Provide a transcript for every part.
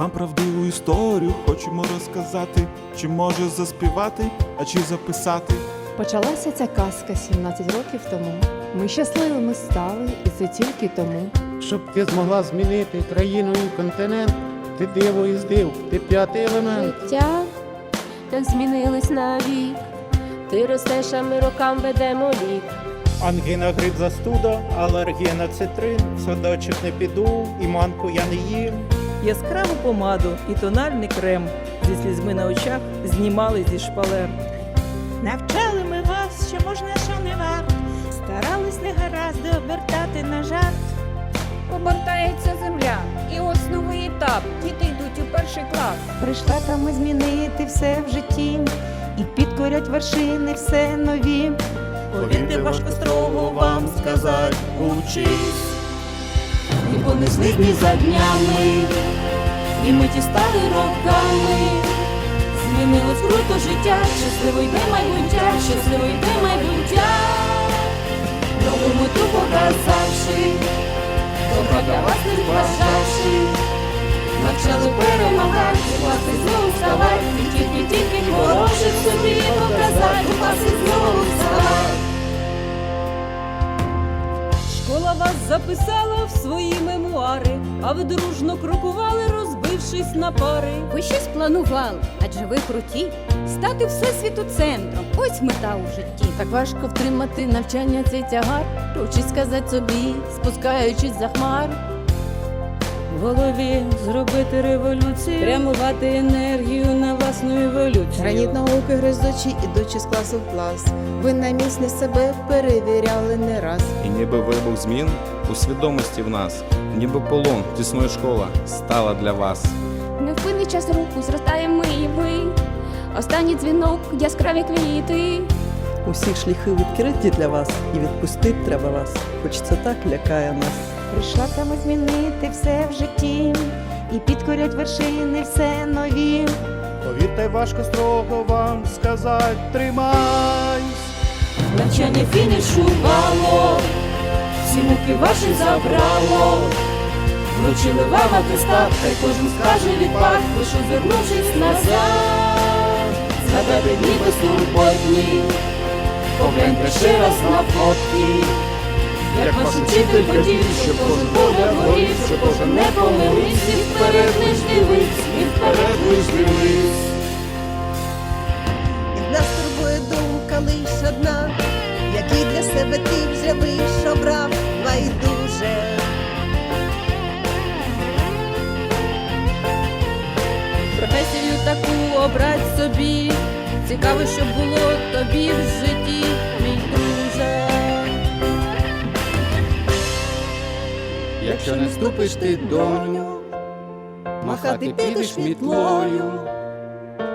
Вам правдиву історію хочемо розказати, чи може заспівати, а чи записати. Почалася ця казка 17 років тому. Ми щасливими стали, і це тільки тому. Щоб ти змогла змінити країну і континент, ти диво і здив, ти п'ятий елемент. життя так змінились навік. Ти ростеш, а ми рокам ведемо лік. Ангіна, грип, застуда, алергія на цитрин, в садочок не піду, і манку я не їм. Яскраву помаду і тональний крем зі слізьми на очах знімали зі шпалер. Навчали ми вас, що можна, що не варт. Старались негаразди обертати на жарт. Обертається земля, і ось новий етап. Діти йдуть у перший клас. Прийшла там і змінити все в житті, і підкорять вершини все нові. Повірте, важко строго вам сказать, учись. І понесли дні за днями, і ми ті стали роками. Змінилось круто життя, щасливо йде майбуття, щасливо йде майбуття. Нову мету показавши, добра для вас не вважавши. Навчали перемагати, класи знову вставати, і тільки тільки хороше в собі показати, класи знову вставати. Школа вас записала в свої а ви дружно крокували, розбившись на пари. Ви щось планували, адже ви круті. Стати всесвіту центром. Ось мета у житті. Так важко втримати навчання цей тягар, Учись сказати собі, спускаючись за хмар. В голові зробити революцію, прямувати енергію на власну еволюцію. Граніт науки гризучі, ідучи з класу в клас. Ви на місці себе перевіряли не раз. Ніби вибух змін у свідомості в нас, ніби полон тісною школа стала для вас. Невпинний час руху зростає ми і ви. Останній дзвінок, яскраві квіти. Усі шляхи відкриті для вас, і відпустити треба вас, хоч це так лякає нас. Прийшла там змінити все в житті, і підкорять вершини все нові. Повірте, важко строго вам сказать, тримайсь. Навчання фінішувало, всі муки ваші забрало. Вручили вам атестат, хай кожен скаже відпад, лиш озирнувшись назад. Згадати дні безтурботні, погляньте ще раз на фотки. Як ваш учитель хотів, щоб кожен погляд горів, щоб кожен не помилився, вперед лиш дивись, і вперед лиш дивись. Цікаво, щоб було тобі в житті, мій друже. Якщо не ступиш ти доню, махати підеш мітлою.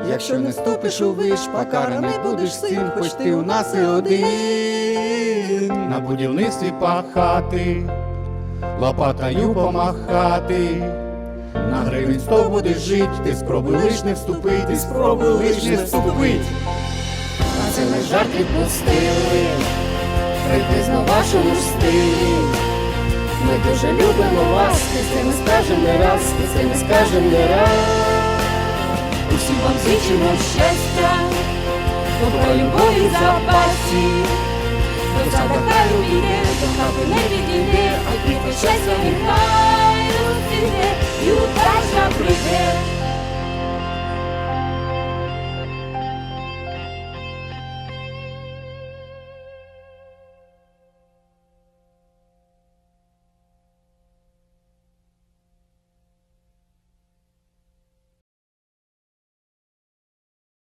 Якщо не ступиш у виш, покараний будеш син, хоч ти у нас і один. На будівництві пахати, лопатою помахати. На гривень сто будеш жить, ти спробуй лиш не вступити, ти спробуй лиш не вступить. на це не жарт відпустили, припізно вашому стилі. Ми дуже любимо вас, ти це не скажем не раз, ти з не скажем не раз. Усім вам зичимо щастя, добра любові запасі. хоча така любі, до хати не відійде, а тільки щастя нехай розцвіте. you touch the prevail.